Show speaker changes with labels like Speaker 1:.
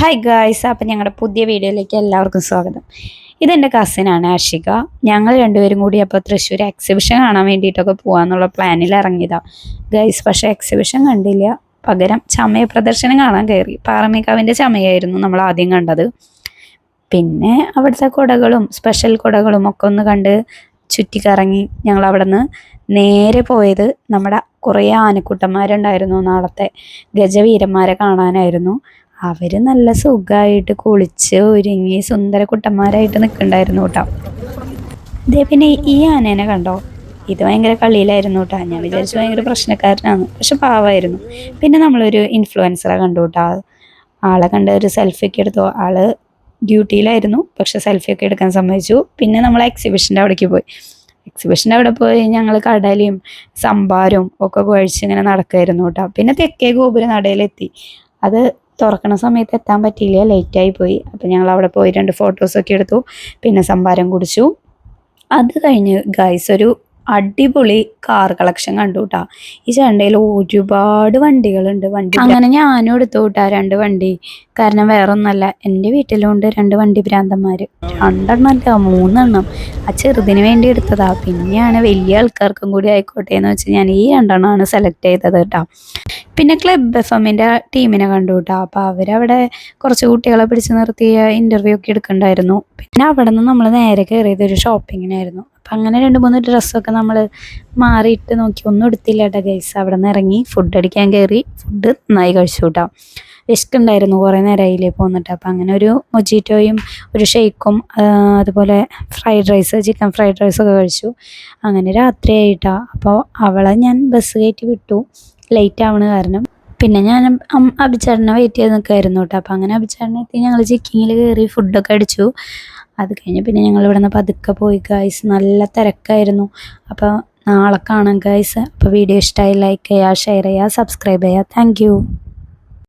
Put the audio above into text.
Speaker 1: Hi guys അപ്പം ഞങ്ങളുടെ പുതിയ വീഡിയോയിലേക്ക് എല്ലാവർക്കും സ്വാഗതം. ഇതെന്റെ കസിനാണ് ആഷിക. ഞങ്ങൾ രണ്ടുപേരും കൂടി അപ്പോൾ തൃശ്ശൂർ എക്സിബിഷൻ കാണാൻ വേണ്ടിയിട്ടൊക്കെ പോകാമെന്നുള്ള പ്ലാനിൽ ഇറങ്ങിയതാണ് ഗൈസ് പക്ഷേ എക്സിബിഷൻ കണ്ടില്ല. പകരം ചമയ പ്രദർശനം കാണാൻ കയറി പാറമേക്കാവിന്റെ ചമയായിരുന്നു നമ്മൾ ആദ്യം കണ്ടത്. പിന്നെ അവിടുത്തെ കുടകളും സ്പെഷ്യൽ കുടകളും ഒക്കെ ഒന്ന് കണ്ട് ചുറ്റിക്കറങ്ങി ഞങ്ങൾ അവിടെ നിന്ന് നേരെ പോയത് നമ്മുടെ കുറേ ആനക്കൂട്ടന്മാരുണ്ടായിരുന്നു നാളത്തെ ഗജവീരന്മാരെ കാണാനായിരുന്നു. അവർ നല്ല സുഖമായിട്ട് കുളിച്ച് ഒരുങ്ങി സുന്ദര കുട്ടന്മാരായിട്ട് നിൽക്കണ്ടായിരുന്നു കേട്ടോ ഇതേ പിന്നെ ഈ ആനേനെ കണ്ടോ? ഇത് ഭയങ്കര കളിയിലായിരുന്നു കേട്ടോ ഞാൻ വിചാരിച്ചു ഭയങ്കര പ്രശ്നക്കാരനാണ്. പക്ഷെ പാവമായിരുന്നു പിന്നെ നമ്മളൊരു ഇൻഫ്ലുവൻസറെ കണ്ടു കേട്ടോ ആളെ കണ്ട ഒരു സെൽഫി ഒക്കെ എടുത്തു. ആൾ ഡ്യൂട്ടിയിലായിരുന്നു പക്ഷെ സെൽഫി ഒക്കെ എടുക്കാൻ സമ്മതിച്ചു. പിന്നെ നമ്മൾ എക്സിബിഷന്റെ അവിടേക്ക് പോയി. എക്സിബിഷന്റെ അവിടെ പോയി ഞങ്ങൾ കടലയും സംഭാരവും ഒക്കെ കുഴച്ച് ഇങ്ങനെ നടക്കുമായിരുന്നു കേട്ടോ പിന്നെ തെക്കേ ഗോപുര നടയിലെത്തി. അത് തുറക്കണ സമയത്ത് എത്താൻ പറ്റിയില്ല. ലേറ്റായി പോയി. അപ്പം ഞങ്ങൾ അവിടെ പോയി രണ്ട് ഫോട്ടോസൊക്കെ എടുത്തു. പിന്നെ സംഭാരം കുടിച്ചു. അത് കഴിഞ്ഞ് ഗൈസ് ഒരു അടിപൊളി കാർ കളക്ഷൻ കണ്ടു ഈ ചണ്ടയിൽ ഒരുപാട് വണ്ടികളുണ്ട്. വണ്ടി അങ്ങനെ ഞാനും എടുത്തു കേട്ടാ രണ്ട് വണ്ടി. കാരണം വേറൊന്നല്ല. എന്റെ വീട്ടിലുണ്ട് രണ്ട് വണ്ടി ഭ്രാന്തന്മാർ രണ്ടെണ്ണമല്ല മൂന്നെണ്ണം. ആ ചെറുതിന് വേണ്ടി എടുത്തതാ. പിന്നെയാണ് വലിയ ആൾക്കാർക്കും കൂടി ആയിക്കോട്ടെ എന്ന് വെച്ച് ഞാൻ ഈ രണ്ടെണ്ണമാണ് സെലക്ട് ചെയ്തത് കേട്ടോ. പിന്നെ ക്ലബ് എഫ് എമ്മിന്റെ ടീമിനെ കണ്ടു കേട്ടോ. അപ്പോൾ അവരവിടെ കുറച്ച് കുട്ടികളെ പിടിച്ച് നിർത്തിയ ഇന്റർവ്യൂ ഒക്കെ എടുക്കണ്ടായിരുന്നു. പിന്നെ അവിടെ നിന്ന് നമ്മൾ നേരെ കയറിയത് ഒരു ഷോപ്പിങ്ങിനായിരുന്നു അപ്പം അങ്ങനെ രണ്ട് മൂന്ന് ഡ്രസ്സൊക്കെ നമ്മൾ മാറിയിട്ട് നോക്കി. ഒന്നും എടുത്തില്ല കേട്ടോ ഗൈസ് അവിടെ നിന്ന് ഇറങ്ങി ഫുഡ് അടിക്കാൻ കയറി ഫുഡ് നന്നായി കഴിച്ചു കേട്ടോ. വിശക്കുണ്ടായിരുന്നു കുറേ നേരമായില്ലേ പോന്നിട്ട് അപ്പം അങ്ങനെ ഒരു മൊജീറ്റോയും ഒരു ഷെയ്ക്കും അതുപോലെ ഫ്രൈഡ് റൈസ് ചിക്കൻ ഫ്രൈഡ് റൈസൊക്കെ കഴിച്ചു. അങ്ങനെ രാത്രിയായിട്ടാ അപ്പോൾ അവളെ ഞാൻ ബസ് കയറ്റി വിട്ടു. ലേറ്റ് ആവണ കാരണം. പിന്നെ ഞാൻ അഭിചാരനെ വെയിറ്റ് ചെയ്ത് നിൽക്കുമായിരുന്നു കേട്ടോ അപ്പോൾ അങ്ങനെ അഭിചാരനെ എത്തി ഞങ്ങൾ ചിക്കിങ്ങിൽ കയറി ഫുഡൊക്കെ അടിച്ചു. അത് കഴിഞ്ഞ് പിന്നെ ഞങ്ങൾ ഇവിടെ നിന്ന് പതുക്കെ പോയി ഗൈസ് നല്ല തിരക്കായിരുന്നു. അപ്പോൾ നാളെ കാണാം ഗൈസ് അപ്പോൾ വീഡിയോ ഇഷ്ടമായി ലൈക്ക് ചെയ്യുക ഷെയർ ചെയ്യുക സബ്സ്ക്രൈബ് ചെയ്യുക താങ്ക്